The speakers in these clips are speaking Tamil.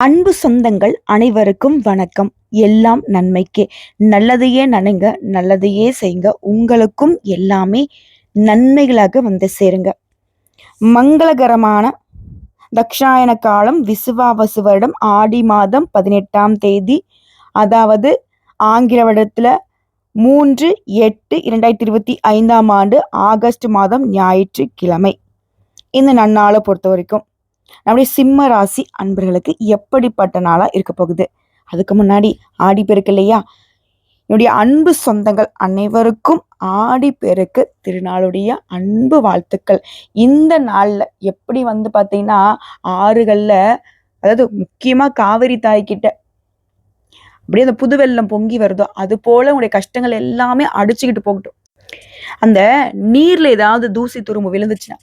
அன்பு சொந்தங்கள் அனைவருக்கும் வணக்கம். எல்லாம் நன்மைக்கே. நல்லதையே நினைங்க நல்லதையே செய்யுங்க. உங்களுக்கும் எல்லாமே நன்மைகளாக வந்து சேருங்க. மங்களகரமான தக்ஷாயன காலம் விசுவாவசு வருடம் ஆடி மாதம் பதினெட்டாம் தேதி அதாவது ஆங்கில வருடத்துல மூன்று எட்டு இரண்டாயிரத்தி இருபத்தி ஐந்தாம் ஆண்டு ஆகஸ்ட் மாதம் ஞாயிற்றுக்கிழமை. இந்த நன்னாளை பொறுத்த வரைக்கும். நம்முடைய சிம்ம ராசி அன்பர்களுக்கு எப்படிப்பட்ட நாளா இருக்க போகுது? அதுக்கு முன்னாடி ஆடி பெருக்கு இல்லையா? என்னுடைய அன்பு சொந்தங்கள் அனைவருக்கும் ஆடி பெருக்கு திருநாளுடைய அன்பு வாழ்த்துக்கள். இந்த நாள்ல எப்படி வந்து பாத்தீங்கன்னா ஆறுகள்ல அதாவது முக்கியமா காவிரி தாய்கிட்ட அப்படியே அந்த புது வெள்ளம் பொங்கி வருதோ அது போல உங்களுடைய கஷ்டங்கள் எல்லாமே அடிச்சுக்கிட்டு போகட்டும். அந்த நீர்ல ஏதாவது தூசி துரும்பு விழுந்துச்சுன்னா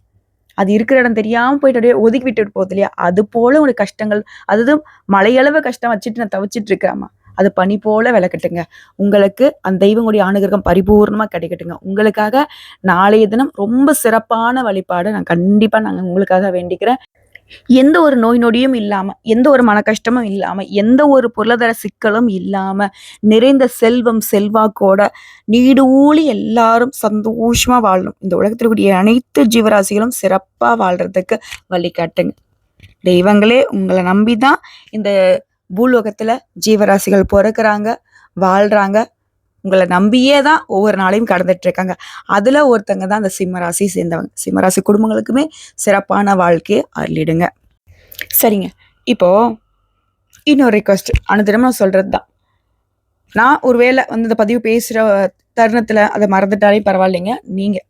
அது இருக்கிற இடம் தெரியாமல் போயிட்டு அப்படியே ஒதுக்கி விட்டுட்டு போகுது இல்லையா? அது போல ஒரு கஷ்டங்கள் அதுதான் மலையளவு கஷ்டம் வச்சுட்டு நான் தவிச்சிட்டு இருக்கிறாமா அது பனி போல விளக்கட்டுங்க. உங்களுக்கு அந்த தெய்வங்களுடைய ஆணுகிரகம் பரிபூர்ணமாக கிடைக்கட்டுங்க. உங்களுக்காக நாளைய தினம் ரொம்ப சிறப்பான வழிபாடு நான் கண்டிப்பாக நாங்கள் உங்களுக்காக வேண்டிக்கிறேன். எந்த ஒரு நோய் நொடியும் இல்லாமல் எந்த ஒரு மன கஷ்டமும் இல்லாமல் எந்த ஒரு பொருளாதார சிக்கலும் இல்லாமல் நிறைந்த செல்வம் செல்வாக்கோட நீடூழி எல்லாரும் சந்தோஷமாக வாழணும். இந்த உலகத்தில் கூடிய அனைத்து ஜீவராசிகளும் சிறப்பாக வாழ்கிறதுக்கு வழிகாட்டுங்க. தெய்வங்களே உங்களை நம்பி தான் இந்த பூலோகத்தில் ஜீவராசிகள் பிறக்குறாங்க வாழ்கிறாங்க உங்களை நம்பியே தான் ஒவ்வொரு நாளையும் கடந்துட்டு இருக்காங்க அதுல ஒருத்தங்க தான் அந்த சிம்மராசி சேர்ந்தவங்க. சிம்மராசி குடும்பங்களுக்குமே சிறப்பான வாழ்க்கையை அருளிடுங்க. சரிங்க. இப்போ இன்னொரு ரிக்வஸ்ட் அனுதினம் நான் சொல்றது தான் நான் ஒரு வேளை வந்து இந்த பதிவு பேசுகிற தருணத்தில் அதை மறந்துட்டாலே பரவாயில்லைங்க. நீங்கள்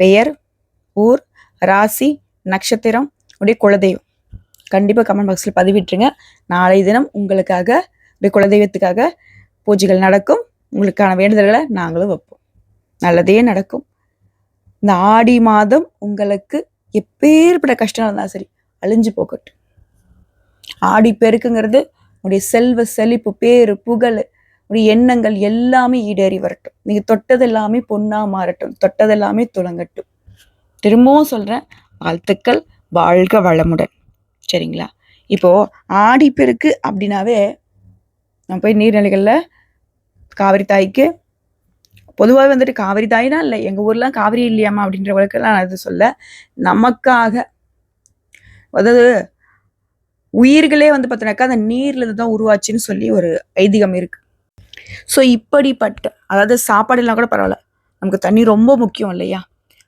பெயர் ஊர் ராசி நட்சத்திரம் உடைய குலதெய்வம். கண்டிப்பாக கமெண்ட் பாக்ஸில் பதிவிட்டுருங்க. நாளை தினம் உங்களுக்காக உடைய குலதெய்வத்துக்காக பூஜைகள் நடக்கும். உங்களுக்கான வேண்டுதல்களை நாங்களும் வைப்போம். நல்லதே நடக்கும். இந்த ஆடி மாதம் உங்களுக்கு எப்பேற்பட்ட கஷ்டம் இருந்தாலும் சரி அழிஞ்சு போகட்டும். ஆடி பெருக்குங்கிறது உடைய செல்வ செழிப்பு பேரு புகழ் உடைய எண்ணங்கள் எல்லாமே ஈடேறி வரட்டும். நீங்கள் தொட்டது எல்லாமே பொண்ணாக மாறட்டும். தொட்டது எல்லாமே துளங்கட்டும். திரும்பவும் சொல்கிறேன் வாழ்த்துக்கள் வாழ்க வளமுடன். சரிங்களா? இப்போது ஆடி பெருக்கு அப்படின்னாவே நான் போய் நீர்நிலைகளில் காவிரி தாய்க்கு பொதுவாக வந்துட்டு காவிரி தாய்னா இல்லை எங்கள் ஊர்லாம் காவிரி இல்லையாமா அப்படின்றவங்களுக்கெல்லாம் நான் இது சொல்ல நமக்காக அதாவது உயிர்களே வந்து பார்த்தோன்னாக்கா அந்த நீர்ல தான் உருவாச்சுன்னு சொல்லி ஒரு ஐதீகம் இருக்குது ஸோ இப்படிப்பட்ட அதாவது சாப்பாடுலாம் கூட பரவாயில்ல நமக்கு தண்ணி ரொம்ப முக்கியம் இல்லையா?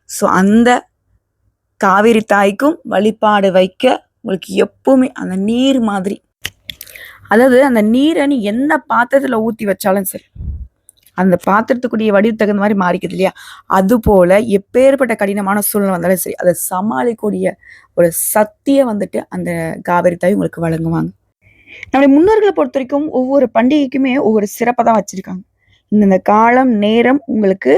ஸோ அந்த காவிரி தாய்க்கும் வழிபாடு வைக்க உங்களுக்கு எப்பவுமே அந்த நீர் மாதிரி அதாவது அந்த நீரை நீ எந்த பாத்திரத்தில் ஊற்றி வச்சாலும் சரி. அந்த பாத்திரத்துக்குரிய வடிவு தகுந்த மாதிரி மாறிக்குது இல்லையா? அது போல எப்பேற்பட்ட கடினமான சூழ்நிலை வந்தாலும் சரி அதை சமாளிக்கக்கூடிய ஒரு சக்தியை வந்துட்டு அந்த காவிரி தாய் உங்களுக்கு வழங்குவாங்க. நம்முடைய முன்னோர்களை பொறுத்த வரைக்கும் ஒவ்வொரு பண்டிகைக்குமே ஒவ்வொரு சிறப்பை தான் வச்சிருக்காங்க. இந்த காலம் நேரம் உங்களுக்கு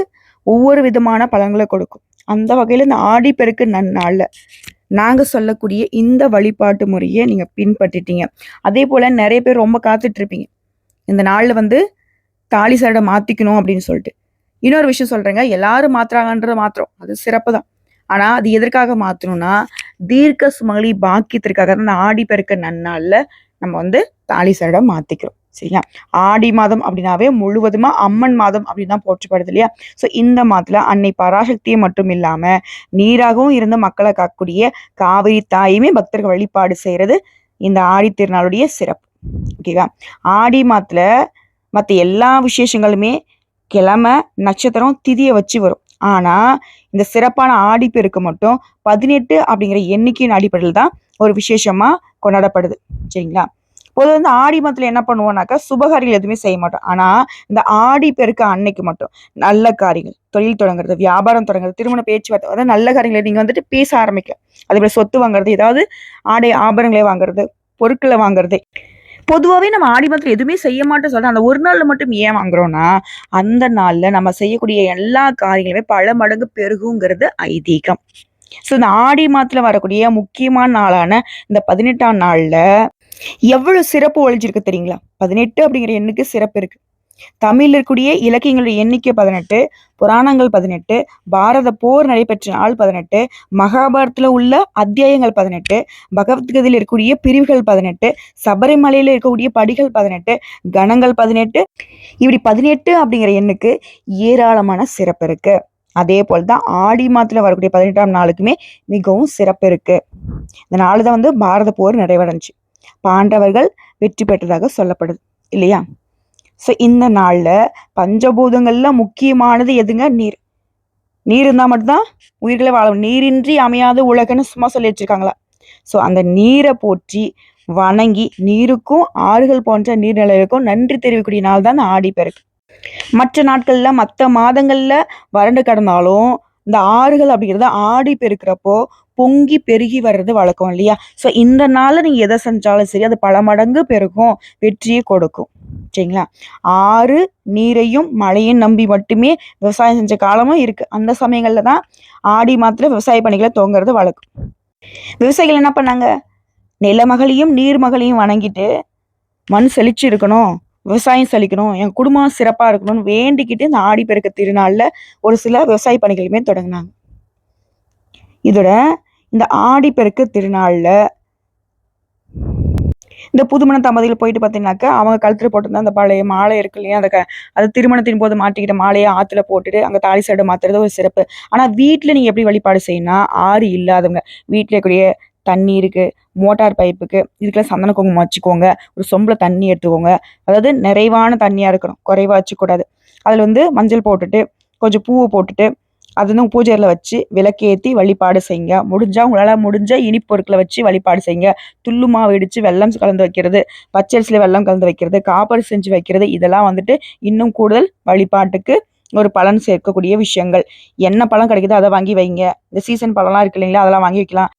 ஒவ்வொரு விதமான பலன்களை கொடுக்கும். அந்த வகையில் இந்த ஆடிப்பெருக்கு நன்னாளில் நாங்கள் சொல்லக்கூடிய இந்த வழிபாட்டு முறையை நீங்கள் பின்பற்றிட்டீங்க. அதே போல் நிறைய பேர் ரொம்ப காத்துட்ருப்பீங்க. இந்த நாளில் வந்து தாலி சரடை மாற்றிக்கணும் அப்படின்னு சொல்லிட்டு. இன்னொரு விஷயம் சொல்கிறேங்க எல்லாரும் மாற்றுறாங்கன்றது மாத்திரம். அது சிறப்பு தான் ஆனால் அது எதற்காக மாற்றணும்னா தீர்க்க சுமங்கலி பாக்கியத்திற்காக தான். ஆடி பெருக்க நன்னாளில் நம்ம வந்து தாலி சரடை மாற்றிக்கிறோம் சரியா ஆடி மாதம் அப்படின்னாவே முழுவதுமா அம்மன் மாதம் அப்படின்னு தான் போற்றப்படுது இல்லையா? ஸோ இந்த மாதத்துல அன்னை பராசக்தியை மட்டும் இல்லாம நீராகவும் இருந்த மக்களை காக்கக்கூடிய காவிரி தாயுமே பக்தர்கள் வழிபாடு செய்யறது இந்த ஆடி திருநாளுடைய சிறப்பு. ஓகேவா ஆடி மாதத்துல மற்ற எல்லா விசேஷங்களுமே கிழமை நட்சத்திரம் திதியை வச்சு வரும். ஆனா இந்த சிறப்பான ஆடிப்பெருக்கு மட்டும் பதினெட்டு அப்படிங்கிற எண்ணிக்கையின் அடிப்படையில் தான் ஒரு விசேஷமா கொண்டாடப்படுது. சரிங்களா? பொதுவாக வந்து ஆடி மாதத்தில் என்ன பண்ணுவோம்னாக்கா சுபகாரிகள் எதுவுமே செய்ய மாட்டோம். ஆனால் இந்த ஆடி பெருக்க அன்னைக்கு மட்டும். நல்ல காரியங்கள். தொழில் தொடங்குறது வியாபாரம் தொடங்குறது திருமண பேச்சுவார்த்தை அதாவது நல்ல காரியங்களை நீங்கள் வந்துட்டு பேச ஆரம்பிக்கலாம். அதேபோல் சொத்து வாங்குறது ஏதாவது ஆடை ஆபரணங்களை வாங்குறது பொருட்களை வாங்குறது. பொதுவாகவே நம்ம ஆடி மாதத்தில் எதுவுமே செய்ய மாட்டோம் சொல்கிறோம் அந்த ஒரு நாளில் மட்டும் ஏன் வாங்குறோம்னா அந்த நாளில் நம்ம செய்யக்கூடிய எல்லா காரியங்களுமே பல மடங்கு பெருகுங்கிறது ஐதீகம். ஸோ இந்த ஆடி மாதத்தில் வரக்கூடிய முக்கியமான நாளான இந்த பதினெட்டாம் நாளில் எவ்வளவு சிறப்பு ஒழிஞ்சிருக்கு தெரியுங்களா? பதினெட்டு அப்படிங்கிற எண்ணுக்கு சிறப்பு இருக்கு. தமிழில் இருக்கக்கூடிய இலக்கியங்களுடைய எண்ணிக்கை பதினெட்டு புராணங்கள் பதினெட்டு பாரத போர் நடைபெற்ற நாள் பதினெட்டு மகாபாரத்தில் உள்ள அத்தியாயங்கள் பதினெட்டு பகவத்கீதையில் இருக்கக்கூடிய பிரிவுகள் பதினெட்டு சபரிமலையில் இருக்கக்கூடிய படிகள் பதினெட்டு கணங்கள் பதினெட்டு. இப்படி பதினெட்டு அப்படிங்கிற எண்ணுக்கு ஏராளமான சிறப்பு இருக்கு. அதே போல் தான் ஆடி மாதத்தில் வரக்கூடிய பதினெட்டாம் நாளுக்குமே மிகவும் சிறப்பு இருக்கு. இந்த நாள் தான் வந்து பாரத போர் நிறைவடைஞ்சு. பாண்டவர்கள் வெற்றி பெற்றதாக சொல்லப்படுது இல்லையா? ஸோ இந்த நாளில் பஞ்சபூதங்களில் முக்கியமானது எதுங்க? நீர். நீர் இருந்தால் மட்டும்தான் உயிர்களை வாழும் நீரின்றி அமையாத உலகன்னு சும்மா சொல்லி வச்சுருக்காங்களா ஸோ அந்த நீரை போற்றி வணங்கி நீருக்கும் ஆறுகள் போன்ற நீர்நிலைகளுக்கும் நன்றி தெரிவிக்கக்கூடிய நாள் தான் ஆடி பெருக்கு. மற்ற நாட்களில் மற்ற மாதங்களில் வறண்டு கடந்தாலும் இந்த ஆறுகள் அப்படிங்கிறது ஆடி பெருக்கிறப்போ பொங்கி பெருகி வர்றது வழக்கம் இல்லையா? ஸோ இந்த நாளில் நீங்கள் எதை செஞ்சாலும் சரி அது பல மடங்கு பெருகும் வெற்றியை கொடுக்கும். சரிங்களா? ஆறு நீரையும் மழையும் நம்பி மட்டுமே விவசாயம் செஞ்ச காலமும் இருக்குது அந்த சமயங்களில் தான் ஆடி மாதத்தில் விவசாய பணிகளை துவங்குறது வழக்கம். விவசாயிகள் என்ன பண்ணாங்க? நிலமகளையும் நீர்மகளையும் வணங்கிட்டு மண் செழிச்சு இருக்கணும் விவசாயம் செழிக்கணும் என் குடும்பம் சிறப்பாக இருக்கணும்னு வேண்டிக்கிட்டு இந்த ஆடிப்பெருக்க திருநாளில் ஒரு சில விவசாய பணிகளுமே தொடங்கினாங்க. இதோட இந்த ஆடிப்பெருக்கு திருநாளில் இந்த புதுமண தம்பதியில் போயிட்டு பார்த்தீங்கன்னாக்கா அவங்க கழுத்தில் போட்டிருந்தா அந்த பழைய மாலை இருக்கு இல்லையா அந்த க அது திருமணத்தின் போது மாட்டிக்கிட்ட மாலையை ஆற்றுல போட்டுட்டு அங்கே தாலி சைடு மாற்றுறது ஒரு சிறப்பு. ஆனால் வீட்டில் நீங்கள் எப்படி வழிபாடு செய்யணும்னா ஆறு இல்லாதவங்க வீட்டில் இருக்கக்கூடிய இருக்குது மோட்டார் பைப்புக்கு இதுக்கெல்லாம் சந்தன குங்குமம் வச்சுக்கோங்க. ஒரு சொம்பில் தண்ணி எடுத்துக்கோங்க. அதாவது நிறைவான தண்ணியாக இருக்கணும். குறைவாக வச்சுக்கூடாது அதில் வந்து மஞ்சள் போட்டுட்டு கொஞ்சம் பூவை போட்டுட்டு அது வந்து பூஜையில் வச்சு விளக்கேற்றி வழிபாடு செய்யுங்க. முடிஞ்சால் உங்களால் முடிஞ்ச இனிப்பொருட்களை வச்சு வழிபாடு செய்யுங்க. துள்ளு மாவு இடித்து வெள்ளம் கலந்து வைக்கிறது பச்சரிசியில் வெள்ளம் கலந்து வைக்கிறது காப்பர் செஞ்சு வைக்கிறது இதெல்லாம் வந்துட்டு இன்னும் கூடுதல் வழிபாட்டுக்கு ஒரு பலன் சேர்க்கக்கூடிய விஷயங்கள். என்ன பழம் கிடைக்குதோ அதை வாங்கி வைங்க. இந்த சீசன் பழம்லாம் இருக்கு இல்லைங்களா அதெல்லாம் வாங்கி வைக்கலாம்.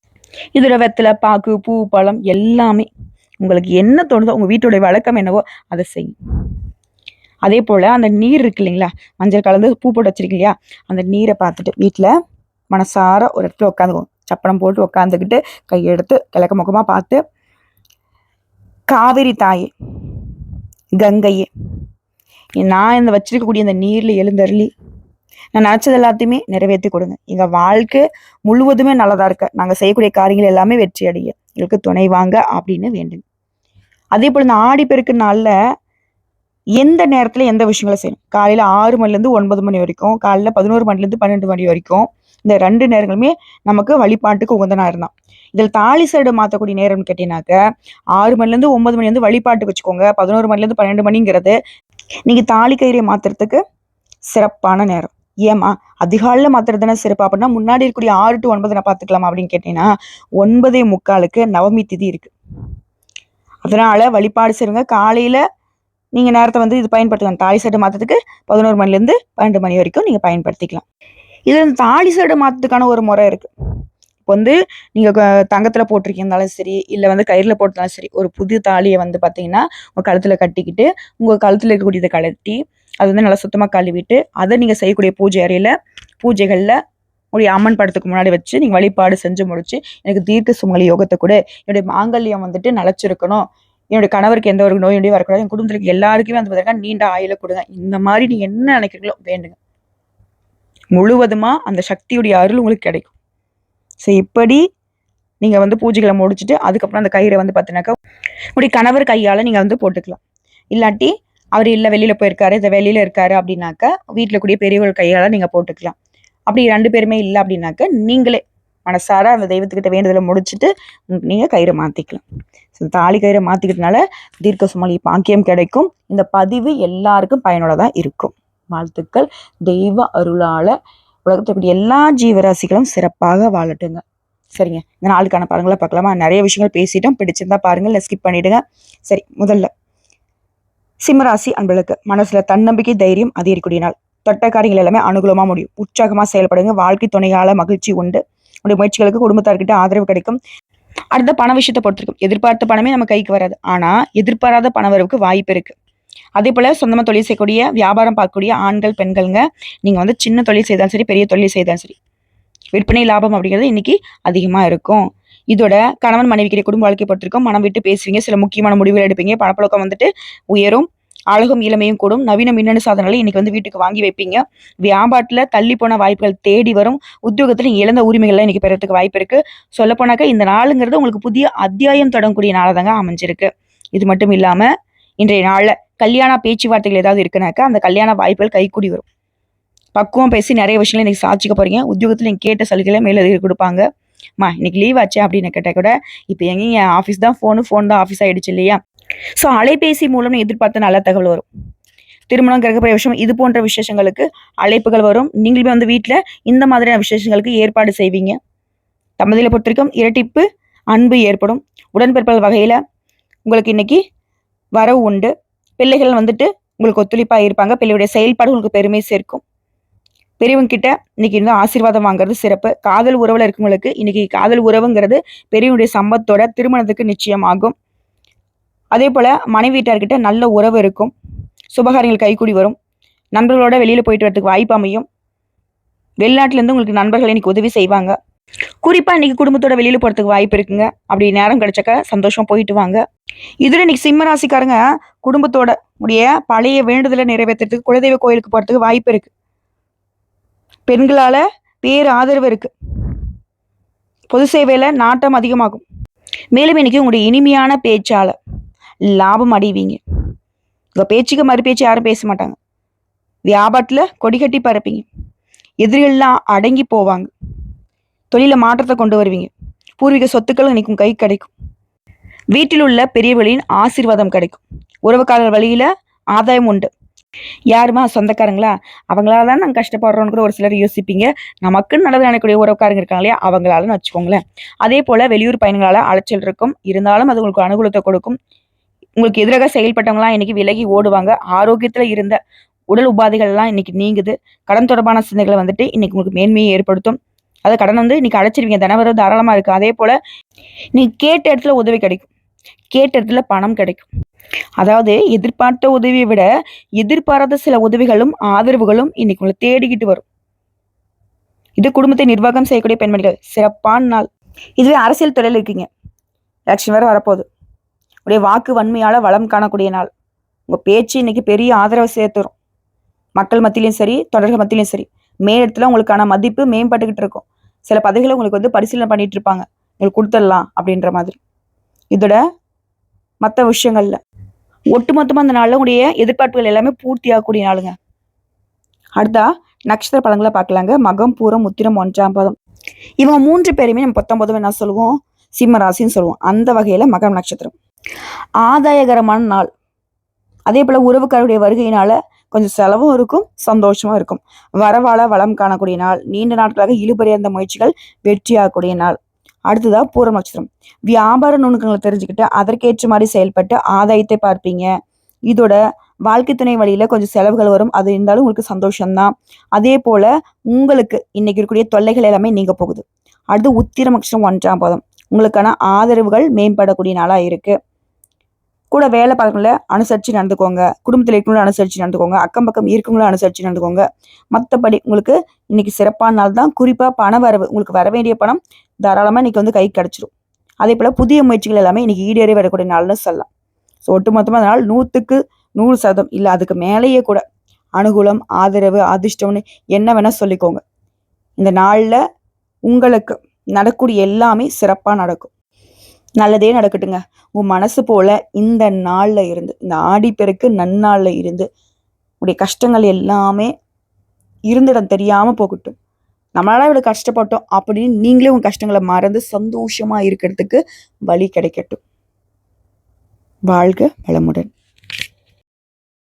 இதில் வெத்தலை பாக்கு பூ பழம் எல்லாமே உங்களுக்கு என்ன தோணுதோ உங்கள் வீட்டுடைய வழக்கம் என்னவோ அதை செய்யும் அதே போல் அந்த நீர் இருக்கு இல்லைங்களா? மஞ்சள் கலந்து பூ போட்டு வச்சிருக்கீங்க இல்லையா? அந்த நீரை பார்த்துட்டு வீட்டில் மனசார ஒரு இடத்துல உட்காந்துக்குவோம் சப்பனம் போட்டு உட்காந்துக்கிட்டு கையெடுத்து கிழக்க முகமாக பார்த்து காவிரி தாயே கங்கையே நான் இந்த வச்சிருக்கக்கூடிய அந்த நீரில் எழுந்தருளி நான் நினச்சது எல்லாத்தையுமே நிறைவேற்றி கொடுங்க. எங்கள் வாழ்க்கை முழுவதுமே நல்லதாக இருக்க. நாங்கள் செய்யக்கூடிய காரியங்கள் எல்லாமே வெற்றி அடைய. எங்களுக்கு துணை வாங்க அப்படின்னு வேண்டுங்க அதே போல் இந்த ஆடி பெருக்கு நாளில் எந்த நேரத்தில் எந்த விஷயங்களை செய்யணும்? காலையில் ஆறு மணிலேருந்து ஒன்பது மணி வரைக்கும் காலையில் பதினோரு மணிலேருந்து பன்னெண்டு மணி வரைக்கும் இந்த ரெண்டு நேரங்களுமே நமக்கு வழிபாட்டுக்கு உகந்த நேரம் தான் இதில் தாலி சைடு மாற்றக்கூடிய நேரம்னு கேட்டீங்கன்னாக்க ஆறு மணிலேருந்து ஒன்பது மணிலேருந்து வழிபாட்டுக்கு வச்சுக்கோங்க. பதினோரு மணிலேருந்து பன்னெண்டு மணிங்கிறது நீங்கள் தாலி கயிறை மாற்றுறதுக்கு சிறப்பான நேரம். ஏமா அதிகாலையில் மாத்திரம் தானே சிறப்பு? அப்படின்னா முன்னாடி இருக்கக்கூடிய ஆறு டு ஒன்பது நான் பார்த்துக்கலாமா அப்படின்னு கேட்டீங்கன்னா ஒன்பதே முக்காலுக்கு நவமி திதி இருக்கு. அதனால வழிபாடு செய்வங்க காலையில நீங்கள் நேரத்தை வந்து இது பயன்படுத்தலாம். தாலி சைடு மாற்றத்துக்கு பதினோரு மணிலேருந்து பன்னெண்டு மணி வரைக்கும் நீங்கள் பயன்படுத்திக்கலாம். இதில் தாலி சைடு மாற்றத்துக்கான ஒரு முறை இருக்குது இப்போ வந்து நீங்கள் தங்கத்தில் போட்டிருக்கீங்கனாலும் சரி இல்லை வந்து கயிறில் போட்டிருந்தாலும் சரி ஒரு புது தாலியை வந்து பார்த்தீங்கன்னா உங்கள் கழுத்தில் கட்டிக்கிட்டு உங்கள் கழுத்தில் இருக்கக்கூடியதை கழட்டி அது வந்து நல்லா சுத்தமாக கழுவிட்டு அதை நீங்கள் செய்யக்கூடிய பூஜை அறையில் பூஜைகளில் உடைய அம்மன் படத்துக்கு முன்னாடி வச்சு நீங்கள் வழிபாடு செஞ்சு முடிச்சு எனக்கு தீர்க்க சுமங்கலி யோகத்தை கூட. என்னுடைய மாங்கல்யம் வந்துட்டு நிலச்சிருக்கணும். என்னுடைய கணவருக்கு எந்த ஒரு நோய் வரக்கூடாது. என் குடும்பத்துக்கு எல்லாருக்குமே வந்து பார்த்தீங்கன்னா நீண்ட ஆயில கொடுங்க. இந்த மாதிரி நீங்கள் என்ன நினைக்கிறீங்களோ வேண்டுங்க. முழுவதுமாக அந்த சக்தியுடைய அருள் உங்களுக்கு கிடைக்கும். ஸோ இப்படி நீங்கள் வந்து பூஜைகளை முடிச்சுட்டு அதுக்கப்புறம் அந்த கயிறை வந்து பார்த்தீங்கன்னாக்கா உங்களுடைய கணவர் கையால் நீங்கள் வந்து போட்டுக்கலாம். இல்லாட்டி அவர் இல்லை வெளியில் போயிருக்காரு இந்த வெளியில் இருக்காரு அப்படின்னாக்க வீட்டில் கூடிய பெரியவர்கள் கையால் நீங்கள் போட்டுக்கலாம். அப்படி ரெண்டு பேருமே இல்லை அப்படின்னாக்க நீங்களே மனசார அந்த தெய்வத்துக்கிட்ட வேண்டுதலை முடிச்சுட்டு நீங்கள் கயிறை மாற்றிக்கலாம் ஸோ தாலி கயிறை மாற்றிக்கிறதுனால தீர்க்க சுமலி பாக்கியம் கிடைக்கும். இந்த பதிவு எல்லாருக்கும் பயனுள்ளதாக இருக்கும். வாழ்த்துக்கள். தெய்வ அருளால் உலகத்தில் எல்லா ஜீவராசிகளும் சிறப்பாக வாழட்டுங்க. சரிங்க. இந்த நாளுக்கான படங்களை பார்க்கலாமா? நிறைய விஷயங்கள் பேசிட்டோம். பிடிச்சிருந்தா பாருங்கள் ஸ்கிப் பண்ணிவிடுங்க சரி முதல்ல சிம்மராசி அன்பளுக்கு மனசுல தன்னம்பிக்கை தைரியம் அதிகரிக்கூடிய நாள். தொட்ட காரியங்கள் எல்லாமே அனுகூலமா முடியும். உற்சாகமா செயல்படுங்க. வாழ்க்கை துணையால மகிழ்ச்சி உண்டு. உடைய முயற்சிகளுக்கு குடும்பத்தார்கிட்ட ஆதரவு கிடைக்கும். அடுத்த பண விஷயத்தை பொறுத்திருக்கும். எதிர்பார்த்த பணமே நம்ம கைக்கு வராது. ஆனா எதிர்பாராத பண வரவுக்கு வாய்ப்பு இருக்கு. அதே போல சொந்தமா தொழில் செய்யக்கூடிய வியாபாரம் பார்க்கக்கூடிய ஆண்கள் பெண்கள்ங்க நீங்க வந்து சின்ன தொழில் செய்தாலும் சரி பெரிய தொழில் செய்தாலும் சரி விற்பனை லாபம் அப்படிங்கிறது இன்னைக்கு அதிகமா இருக்கும். இதோட கணவன் மனைவிக்கிற குடும்ப வாழ்க்கை மனம் விட்டு பேசுவீங்க. சில முக்கியமான முடிவுகள் எடுப்பீங்க. பணப்பழக்கம் வந்துட்டு உயரும். அழகும் இளமையும் கூடும். நவீன மின்னணு சாதனங்களை இன்னைக்கு வந்து வீட்டுக்கு வாங்கி வைப்பீங்க. வியாபாரத்தில் தள்ளி போன வாய்ப்புகள் தேடி வரும். உத்தியோகத்தில் இழந்த உரிமைகள்லாம் இன்னைக்கு பெறத்துக்கு வாய்ப்பு இருக்கு. சொல்ல போனாக்கா இந்த நாளுங்கிறது உங்களுக்கு புதிய அத்தியாயம் தொடங்கக்கூடிய நாளாக தாங்க அமைஞ்சிருக்கு. இது மட்டும் இல்லாம இன்றைய நாளில் கல்யாண பேச்சுவார்த்தைகள் ஏதாவது இருக்குனாக்கா அந்த கல்யாண வாய்ப்புகள் கைக்கூடி வரும். பக்குவம் பேசி நிறைய விஷயங்களை இன்னைக்கு சாதிச்சுக்க போறீங்க. உத்தியோகத்தில் நீங்கள் கேட்ட சலுகைகளை மேலதிக கொடுப்பாங்க. மா இன்னைக்கு லீவ் ஆச்சு அப்படின்னு கேட்டால் கூட இப்போ எங்கேங்க ஆஃபீஸ் தான் ஃபோனு ஃபோன் தான் ஆஃபீஸ் ஆயிடுச்சு இல்லையா? ஸோ அலைபேசி மூலம் எதிர்பார்த்த நல்ல தகவல் வரும். திருமணம் கிரகப்பிரவேசம் இது போன்ற விசேஷங்களுக்கு அழைப்புகள் வரும். நீங்களுமே வந்து வீட்டில் இந்த மாதிரியான விசேஷங்களுக்கு ஏற்பாடு செய்வீங்க. தம்பதியில் பொறுத்த வரைக்கும் இரட்டிப்பு அன்பு ஏற்படும். உடன்பிறப்பல் வகையில் உங்களுக்கு இன்னைக்கு வரவு உண்டு. பிள்ளைகள் வந்துட்டு உங்களுக்கு ஒத்துழைப்பாக இருப்பாங்க. பிள்ளையுடைய செயல்பாடு உங்களுக்கு பெருமை சேர்க்கும். பெரியவங்க கிட்ட இன்னைக்கு இன்னும் ஆசீர்வாதம் வாங்குறது சிறப்பு. காதல் உறவுல இருக்கவங்களுக்கு இன்னைக்கு காதல் உறவுங்கிறது பெரியவனுடைய சம்பத்தோட திருமணத்துக்கு நிச்சயமாகும். அதே போல மனைவி வீட்டார்கிட்ட நல்ல உறவு இருக்கும். சுபகாரியங்கள் கைக்கூடி வரும். நண்பர்களோட வெளியில போயிட்டு வரதுக்கு வாய்ப்பு அமையும். வெளிநாட்டிலேருந்து உங்களுக்கு நண்பர்கள் இன்னைக்கு உதவி செய்வாங்க. குறிப்பா இன்னைக்கு குடும்பத்தோட வெளியில போறதுக்கு வாய்ப்பு இருக்குங்க. அப்படி நேரம் கிடைச்சக்க சந்தோஷம் போயிட்டு வாங்க. இதுல இன்னைக்கு சிம்ம ராசிக்காரங்க குடும்பத்தோட உடைய பழைய வேண்டுதலை நிறைவேற்றுறதுக்கு குலதெய்வ கோயிலுக்கு போறதுக்கு வாய்ப்பு இருக்கு. பெண்களால் பேர் ஆதரவு இருக்குது பொது சேவையில் நாட்டம் அதிகமாகும். மேலும் இன்னைக்கு உங்களுடைய இனிமையான பேச்சால் லாபம் அடைவீங்க. உங்கள் பேச்சுக்கு மறு பேச்சு யாரும் பேச மாட்டாங்க. வியாபாரத்தில் கொடி கட்டி பறப்பீங்க. எதிரிகள்லாம் அடங்கி போவாங்க. தொழிலில் மாற்றத்தை கொண்டு வருவீங்க. பூர்வீக சொத்துக்கள் இன்னைக்கு கை கிடைக்கும். வீட்டில் உள்ள பெரியவர்களின் ஆசீர்வாதம் கிடைக்கும். உறவுக்காரர் வழியில் ஆதாயம் உண்டு. யாருமா சொந்தக்காரங்களா? அவங்களால தான் நாங்கள் கஷ்டப்படுறோன்னு கூட ஒரு சிலர் யோசிப்பீங்க. நமக்குன்னு நல்லது நினைக்கக்கூடிய உறவுக்காரங்க இருக்காங்க இல்லையா? அவங்களாலன்னு வச்சுக்கோங்களேன். அதே போல வெளியூர் பயணங்களால அலைச்சல் இருக்கும். இருந்தாலும் அது உங்களுக்கு அனுகூலத்தை கொடுக்கும். உங்களுக்கு எதிராக செயல்பட்டவங்களாம் இன்னைக்கு விலகி ஓடுவாங்க. ஆரோக்கியத்தில் இருந்த உடல் உபாதைகள்லாம் இன்னைக்கு நீங்குது. கடன் தொடர்பான சிந்தனைகளை வந்துட்டு இன்னைக்கு உங்களுக்கு மேன்மையை ஏற்படுத்தும். அதை கடன் வந்து இன்னைக்கு அழைச்சிருவீங்க தனவரவு தாராளமாக இருக்கு. அதே போல நீ கேட்ட இடத்துல உதவி கிடைக்கும். கேட்ட இடத்துல பணம் கிடைக்கும். அதாவது எதிர்பார்த்த உதவியை விட எதிர்பாராத சில உதவிகளும் ஆதரவுகளும் இன்னைக்கு உங்களை தேடிக்கிட்டு வரும். இது குடும்பத்தை நிர்வாகம் செய்யக்கூடிய பெண்மணிகள். சிறப்பான நாள். இதுவே அரசியல் துறையில் இருக்கீங்க. எலெக்ஷன் வேற வரப்போகுது. உடைய வாக்கு வன்மையால வளம் காணக்கூடிய நாள். உங்க பேச்சு இன்னைக்கு பெரிய ஆதரவை சேர்த்துரும். மக்கள் மத்தியிலையும் சரி தொடர்கள் மத்தியிலையும் சரி. மேலிடத்துல உங்களுக்கான மதிப்பு மேம்பட்டுக்கிட்டு இருக்கும். சில பதவிகளை உங்களுக்கு வந்து பரிசீலனை பண்ணிட்டு இருப்பாங்க. உங்களுக்கு கொடுத்துடலாம் அப்படின்ற மாதிரி. இதோட மற்ற விஷயங்கள்ல. ஒட்டுமொத்தமாக அந்த நாளில் உடைய எதிர்பார்ப்புகள் எல்லாமே பூர்த்தியாகக்கூடிய நாளுங்க. அடுத்தா நட்சத்திர பழங்களை பார்க்கலாங்க. மகம் பூரம் உத்திரம் ஒன்றாம் பதம். இவங்க மூன்று பேருமே நம்ம பத்தொன்பதும் என்ன சொல்லுவோம்? சிம்ம ராசின்னு சொல்லுவோம். அந்த வகையில் மகம் நட்சத்திரம். ஆதாயகரமான நாள். அதே போல் உறவுக்காருடைய வருகையினால கொஞ்சம் செலவும் இருக்கும் சந்தோஷமும் இருக்கும். வரவால வளம் காணக்கூடிய நாள். நீண்ட நாட்களாக இழுபறியார்ந்த முயற்சிகள் வெற்றியாகக்கூடிய நாள். அடுத்ததா பூரம் நட்சத்திரம் வியாபார நுணுக்கங்களை தெரிஞ்சுக்கிட்டு அதற்கேற்ற மாதிரி செயல்பட்டு ஆதாயத்தை பார்ப்பீங்க. இதோட வாழ்க்கை துணை வழியில கொஞ்சம் செலவுகள் வரும். அது இருந்தாலும் உங்களுக்கு சந்தோஷம்தான். அதே போல உங்களுக்கு இன்னைக்கு இருக்கக்கூடிய தொல்லைகள் எல்லாமே நீங்க போகுது. அடுத்து உத்திரம் நட்சத்திரம் ஒன்றாம் பதம். உங்களுக்கான ஆதரவுகள் மேம்படக்கூடிய நாளா இருக்கு. கூட வேலை பார்க்கல அனுசரித்து நடந்துக்கோங்க. குடும்பத்தில் இருக்கவங்களும் அனுசரிச்சு நடந்துக்கோங்க. அக்கம் பக்கம் இருக்கவங்களும் அனுசரித்து நடந்துக்கோங்க. மற்றபடி உங்களுக்கு இன்னைக்கு சிறப்பான நாள் தான் குறிப்பாக பண வரவு. உங்களுக்கு வர வேண்டிய பணம் தாராளமாக இன்னைக்கு வந்து கை கிடச்சிரும். அதே போல் புதிய முயற்சிகள் எல்லாமே இன்றைக்கி ஈடேறி வரக்கூடிய நாள்னு சொல்லலாம். ஸோ ஒட்டுமொத்தமாக அதனால் நூற்றுக்கு நூறு சதம். இல்லை அதுக்கு மேலேயே கூட அனுகூலம் ஆதரவு அதிர்ஷ்டம்னு என்ன வேணால் சொல்லிக்கோங்க. இந்த நாளில் உங்களுக்கு நடக்கூடிய எல்லாமே சிறப்பாக நடக்கும். நல்லதே நடக்கட்டுங்க. உன் மனசு போல இந்த நாளில் இருந்து இந்த ஆடிப்பெருக்கு நன்னாளில் இருந்து உடைய கஷ்டங்கள் எல்லாமே இருந்திடம் தெரியாமல் போகட்டும். நம்மளால இவ்வளவு கஷ்டப்பட்டோம் அப்படின்னு நீங்களே உங்க கஷ்டங்களை மறந்து சந்தோஷமா இருக்கிறதுக்கு வழி கிடைக்கட்டும். வாழ்க வளமுடன்.